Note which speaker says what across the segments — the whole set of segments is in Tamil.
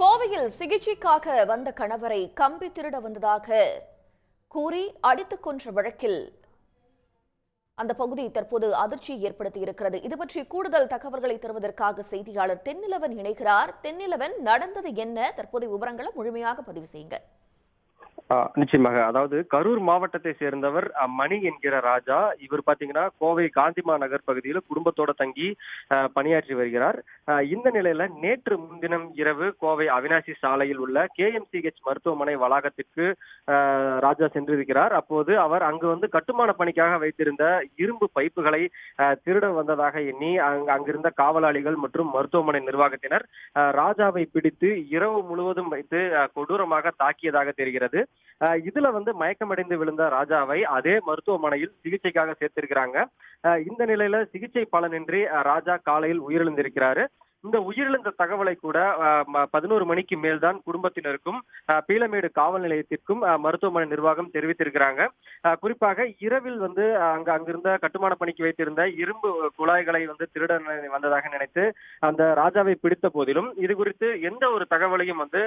Speaker 1: கோவையில் சிகிச்சைக்காக வந்த கணவரை கம்பி திருட வந்ததாக கூறி அடித்துக் கொன்ற வழக்கில் அந்த பகுதி தற்போது அதிர்ச்சியை ஏற்படுத்தி இருக்கிறது இது பற்றி கூடுதல் தகவல்களை தருவதற்காக செய்தியாளர் தென்னிலவன் இணைகிறார் தென்னிலவன் நடந்தது என்ன தற்போதைய விவரங்களை முழுமையாக பதிவு செய்யுங்கள்
Speaker 2: நிச்சயமாக அதாவது கரூர் மாவட்டத்தை சேர்ந்தவர் மணி என்கிற ராஜா இவர் பாத்தீங்கன்னா கோவை காந்திமா நகர் பகுதியில் குடும்பத்தோட தங்கி பணியாற்றி வருகிறார் இந்த நிலையில நேற்று முன்தினம் இரவு கோவை அவினாசி சாலையில் உள்ள கேஎம்சிஹெச் மருத்துவமனை வளாகத்திற்கு ராஜா சென்றிருக்கிறார் அப்போது அவர் அங்கு வந்து கட்டுமான பணிக்காக வைத்திருந்த இரும்பு பைப்புகளை திருட வந்ததாக எண்ணி அங்கிருந்த காவலாளிகள் மற்றும் மருத்துவமனை நிர்வாகத்தினர் ராஜாவை பிடித்து இரவு முழுவதும் வைத்து கொடூரமாக தாக்கியதாக தெரிகிறது இதுல வந்து மயக்கமடைந்து விழுந்த ராஜாவை அதே மருத்துவமனையில் சிகிச்சைக்காக சேர்த்திருக்கிறாங்க இந்த நிலையில சிகிச்சை பலனின்றி ராஜா காலையில் உயிரிழந்திருக்கிறாரு இந்த உயிரிழந்த தகவலை கூட பதினோரு மணிக்கு மேல்தான் குடும்பத்தினருக்கும் பீலமேடு காவல் நிலையத்திற்கும் மருத்துவமனை நிர்வாகம் தெரிவித்திருக்கிறாங்க குறிப்பாக இரவில் வந்து அங்க அங்கிருந்த கட்டுமான பணிக்கு வைத்திருந்த இரும்பு குழாய்களை வந்து திருட வந்ததாக நினைத்து அந்த ராஜாவை பிடித்த போதிலும் இது குறித்து எந்த ஒரு தகவலையும் வந்து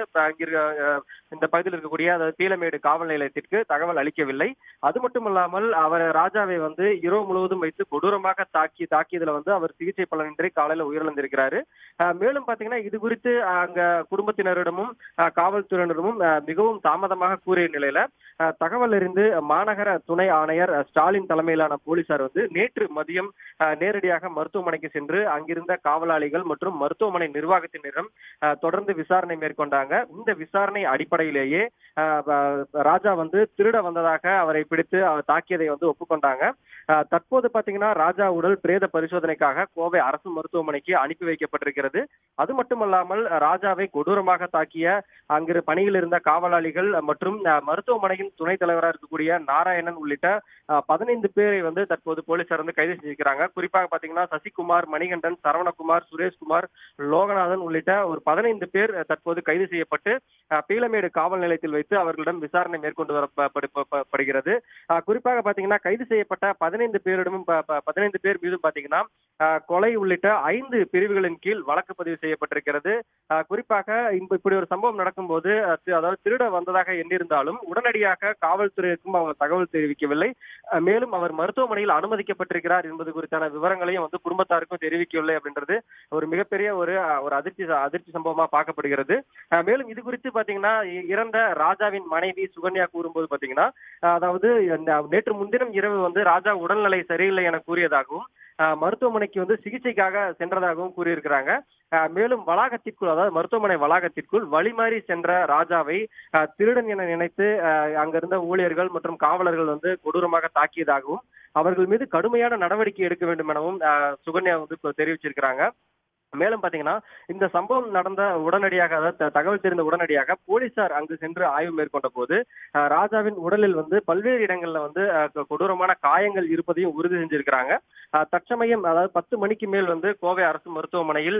Speaker 2: இந்த பகுதியில் இருக்கக்கூடிய அதாவது பீலமேடு காவல் நிலையத்திற்கு தகவல் அளிக்கவில்லை அது மட்டுமல்லாமல் அவர் ராஜாவை வந்து இரவு முழுவதும் வைத்து கொடூரமாக தாக்கி தாக்கியதுல வந்து அவர் சிகிச்சை பலனின்றி காலையில உயிரிழந்திருக்கிறாரு மேலும் பாத்தீங்கன்னா இது குறித்து அங்க குடும்பத்தினரிடமும் காவல்துறையினரிடமும் மிகவும் தாமதமாக கூறிய நிலையில தகவல் அறிந்து மாநகர துணை ஆணையர் ஸ்டாலின் தலைமையிலான போலீசார் வந்து நேற்று மதியம் நேரடியாக மருத்துவமனைக்கு சென்று அங்கிருந்த காவலாளிகள் மற்றும் மருத்துவமனை நிர்வாகத்தினரிடம் தொடர்ந்து விசாரணை மேற்கொண்டாங்க இந்த விசாரணை அடிப்படையிலேயே ராஜா வந்து திருட வந்ததாக அவரை பிடித்து அவர் தாக்கியதை வந்து ஒப்புக்கொண்டாங்க தற்போது பாத்தீங்கன்னா ராஜா உடல் பிரேத பரிசோதனைக்காக கோவை அரசு மருத்துவமனைக்கு அனுப்பி வைக்கப்பட்டிருக்கிறது இருக்கிறது அது மட்டுமல்லாமல் ராஜாவை கொடூரமாக தாக்கிய அங்கிரு பணியில் இருந்த காவலாளிகள் மற்றும் மருத்துவமனையின் துணைத் தலைவராக இருக்கக்கூடிய நாராயணன் உள்ளிட்ட பதினைந்து பேரை வந்து தற்போது போலீசார் வந்து கைது செஞ்சிருக்கிறாங்க குறிப்பாக பாத்தீங்கன்னா சசிகுமார் மணிகண்டன் சரவணகுமார் சுரேஷ்குமார் லோகநாதன் உள்ளிட்ட ஒரு பதினைந்து பேர் தற்போது கைது செய்யப்பட்டு பீலமேடு காவல் நிலையத்தில் வைத்து அவர்களிடம் விசாரணை மேற்கொண்டு வரப்படுகிறது குறிப்பாக பாத்தீங்கன்னா கைது செய்யப்பட்ட பதினைந்து பேரிடமும் பதினைந்து பேர் மீதும் பாத்தீங்கன்னா கொலை உள்ளிட்ட ஐந்து பிரிவுகளின் கீழ் வழக்கு வழக்கு பதிவு செய்யப்பட்டிருக்கிறது குறிப்பாக இப்படி ஒரு சம்பவம் நடக்கும்போது அதாவது திருட வந்ததாக எண்ணிருந்தாலும் உடனடியாக காவல்துறையிற்கும் அவங்க தகவல் தெரிவிக்கவில்லை மேலும் அவர் மருத்துவமனையில் அனுமதிக்கப்பட்டிருக்கிறார் என்பது குறித்தான விவரங்களையும் வந்து குடும்பத்தாருக்கும் தெரிவிக்கவில்லை அப்படின்றது ஒரு மிகப்பெரிய ஒரு ஒரு அதிர்ச்சி அதிர்ச்சி சம்பவமா பார்க்கப்படுகிறது மேலும் இது குறித்து பாத்தீங்கன்னா இறந்த ராஜாவின் மனைவி சுகன்யா கூறும்போது பாத்தீங்கன்னா அதாவது நேற்று முன்தினம் இரவு வந்து ராஜா உடல்நிலை சரியில்லை என கூறியதாகவும் மருத்துவமனைக்கு வந்து சிகிச்சைக்காக சென்றதாகவும் கூறியிருக்கிறாங்க மேலும் வளாகத்திற்குள் அதாவது மருத்துவமனை வளாகத்திற்குள் வழிமாறி சென்ற ராஜாவை திருடன் என நினைத்து அங்கிருந்த ஊழியர்கள் மற்றும் காவலர்கள் வந்து கொடூரமாக தாக்கியதாகவும் அவர்கள் மீது கடுமையான நடவடிக்கை எடுக்க வேண்டும் எனவும் சுகன்யா வந்து தெரிவிச்சிருக்கிறாங்க மேலும் பாத்தீங்கன்னா இந்த சம்பவம் நடந்த உடனடியாக அதாவது தகவல் தெரிந்த உடனடியாக போலீசார் அங்கு சென்று ஆய்வு மேற்கொண்ட போது ராஜாவின் உடலில் வந்து பல்வேறு இடங்கள்ல வந்து கொடூரமான காயங்கள் இருப்பதையும் உறுதி செஞ்சிருக்கிறாங்க தற்சமயம் அதாவது பத்து மணிக்கு மேல் வந்து கோவை அரசு மருத்துவமனையில்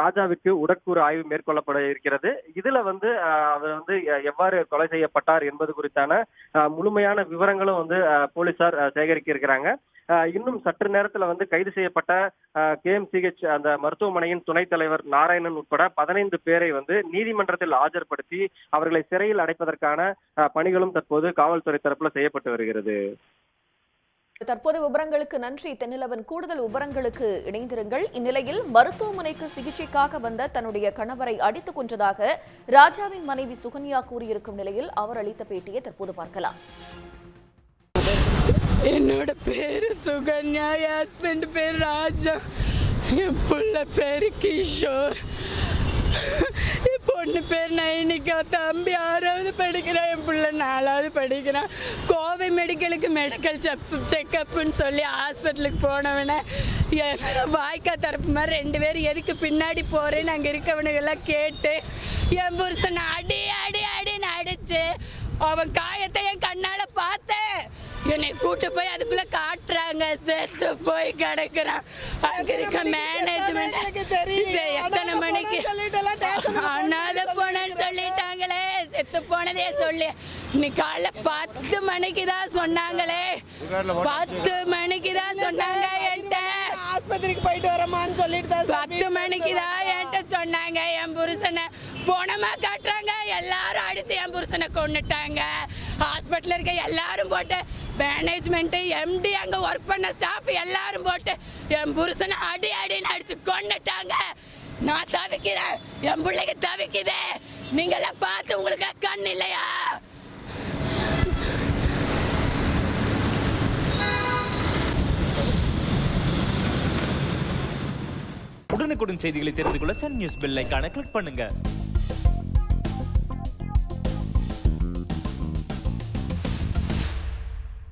Speaker 2: ராஜாவிற்கு உடற்கூறு ஆய்வு மேற்கொள்ளப்பட இருக்கிறது இதுல வந்து அவர் வந்து எவ்வாறு கொலை செய்யப்பட்டார் என்பது குறித்தான முழுமையான விவரங்களும் வந்து போலீசார் சேகரிக்க இருக்கிறாங்க இன்னும் சற்று நேரத்தில் வந்து கைது செய்யப்பட்ட கேஎம்சிஹெச் அந்த மருத்துவமனையின் துணைத் தலைவர் நாராயணன் உட்பட பதினைந்து பேரை வந்து நீதிமன்றத்தில் ஆஜர்படுத்தி அவர்களை சிறையில் அடைப்பதற்கான பணிகளும் தற்போது காவல்துறை தரப்புல செய்யப்பட்டு வருகிறது
Speaker 1: தற்போது விவரங்களுக்கு நன்றி தென்னிலவன் கூடுதல் விவரங்களுக்கு இணைந்திருங்கள் இந்நிலையில் மருத்துவமனைக்கு சிகிச்சைக்காக வந்த தன்னுடைய கணவரை அடித்துக் கொன்றதாக ராஜாவின் மனைவி சுகன்யா கூறியிருக்கும் நிலையில் அவர் அளித்த பேட்டியை தற்போது பார்க்கலாம்
Speaker 3: என்னோட பேர் சுகன்யா ஹஸ்பண்ட் பேர் ராஜா என் புள்ள பேர் கிஷோர் பொண்ணு பேர் நைனிக்கா தம்பி ஆறாவது படிக்கிறான் என் பிள்ள நாலாவது படிக்கிறான் கோவை மெடிக்கலுக்கு மெடிக்கல் செப் செக்கப்புன்னு சொல்லி ஹாஸ்பிட்டலுக்கு போனவனே வாய்க்கா தரப்பு மாதிரி ரெண்டு பேரும் எதுக்கு பின்னாடி போகிறேன்னு அங்கே இருக்கவனுக்கெல்லாம் கேட்டு என் புருஷன் அடியா கூட்டு போய் அதுக்குள்ள காட்டுறாங்க சேர்த்து போய் கிடக்குறான் அங்க இருக்க மேனேஜ்மெண்ட்
Speaker 4: எத்தனை மணிக்கு
Speaker 3: அண்ணாத போனேன்னு சொல்லிட்டாங்களே செத்து போனதே சொல்லி இன்னைக்கு காலைல பத்து மணிக்கு தான் சொன்னாங்களே பத்து மணிக்கு தான் சொன்னாங்க என்கிட்ட
Speaker 4: ஆஸ்பத்திரிக்கு போயிட்டு வரமான்னு சொல்லிட்டு தான்
Speaker 3: பத்து மணிக்கு தான் என்கிட்ட சொன்னாங்க என் புருஷனை போனமா காட்டுறாங்க எல்லாரும் அடிச்சு என் புருஷனை கொண்டுட்டாங்க ஹாஸ்பிட்டலில் இருக்க எல்லாரும் போட்டு மேனேஜ்மெண்ட்டு எம்டி அங்கே ஒர்க் பண்ண ஸ்டாஃப் எல்லாரும் போட்டு என் புருஷனை அடி அடின்னு அடிச்சு கொண்டுட்டாங்க நான் தவிக்கிறேன் என் பிள்ளைக்கு தவிக்குது நீங்களாம் பார்த்து உங்களுக்கு கண் இல்லையா
Speaker 5: உடனுக்குடன் செய்திகளை தெரிந்து கொள்ள சன் நியூஸ் பெல் ஐக்கான கிளிக் பண்ணுங்க